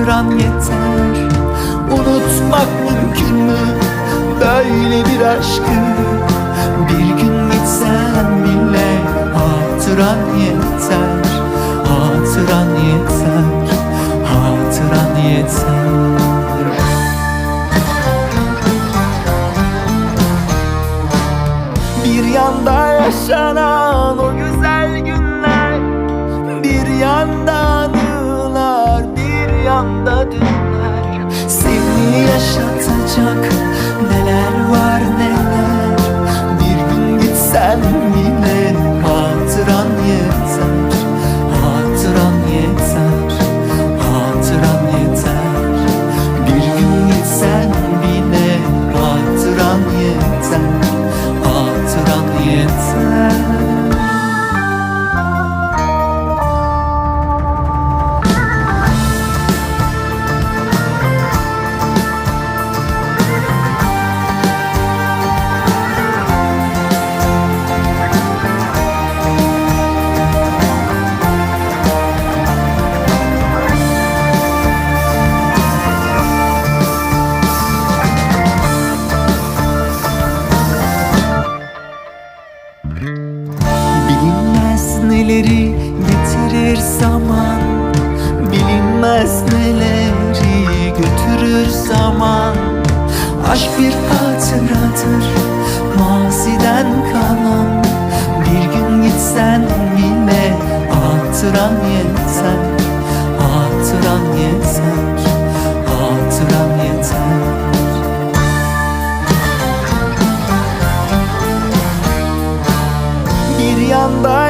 hatıran yeter. Unutmak mümkün mü? Böyle bir aşkı Bir gün gitsen bile hatıran yeter. Hatıran yeter. Hatıran yeter. Bir yanda yaşanan o güzel günler Bir yanda yeter Hatıran yeter neleri getirir zaman Bilinmez neleri götürür zaman. Aşk bir hatıradır maziden kalan. Bir gün gitsen bile hatıran yeter Hatıran yeter Hatıran yanda